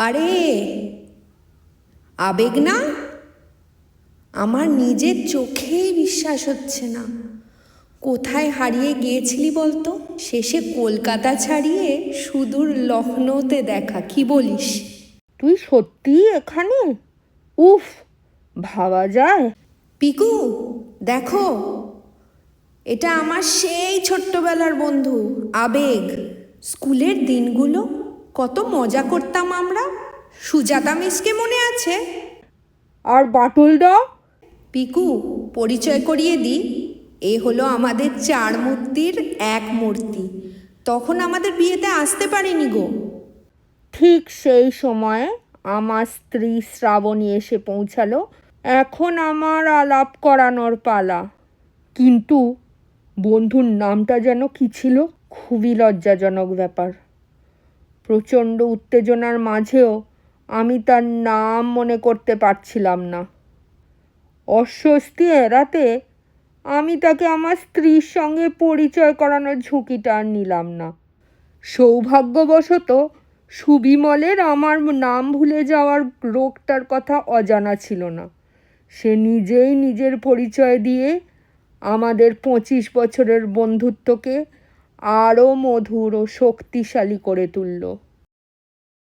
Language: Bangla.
আরে আবেগ না? আমার নিজের চোখেই বিশ্বাস হচ্ছে না। কোথায় হারিয়ে গিয়েছিলি বলতো? শেষে কলকাতা ছাড়িয়ে সুদূর লখনৌতে দেখা কি বলিস? তুই সত্যি এখানে? উফ ভাবা যায়। পিকু দেখো এটা আমার সেই ছোট্টবেলার বন্ধু আবেগ। স্কুলের দিনগুলো কত মজা করতাম আমরা। সুজাতা মিসকে মনে আছে? আর বাটুলদা পিকু পরিচয় করিয়ে দিই এ হলো আমাদের চার মূর্তির এক মূর্তি। তখন আমাদের বিয়েতে আসতে পারেনি গো। ঠিক সেই সময়ে আমার স্ত্রী শ্রাবণী এসে পৌঁছালো। এখন আমার আলাপ করানোর পালা। কিন্তু বন্ধুর নামটা যেন কি ছিল? খুবই লজ্জাজনক ব্যাপার। প্রচণ্ড উত্তেজনার মাঝেও আমি তার নাম মনে করতে পারছিলাম না। অস্বস্তি এড়াতে আমি তাকে আমার স্ত্রীর সঙ্গে পরিচয় করানোর ঝুঁকিটা নিলাম না। সৌভাগ্যবশত সুবিমলের আমার নাম ভুলে যাওয়ার রোগটার কথা অজানা ছিল না। সে নিজেই নিজের পরিচয় দিয়ে আমাদের পঁচিশ বছরের বন্ধুত্বকে আরও মধুর ও শক্তিশালী করে তুলল।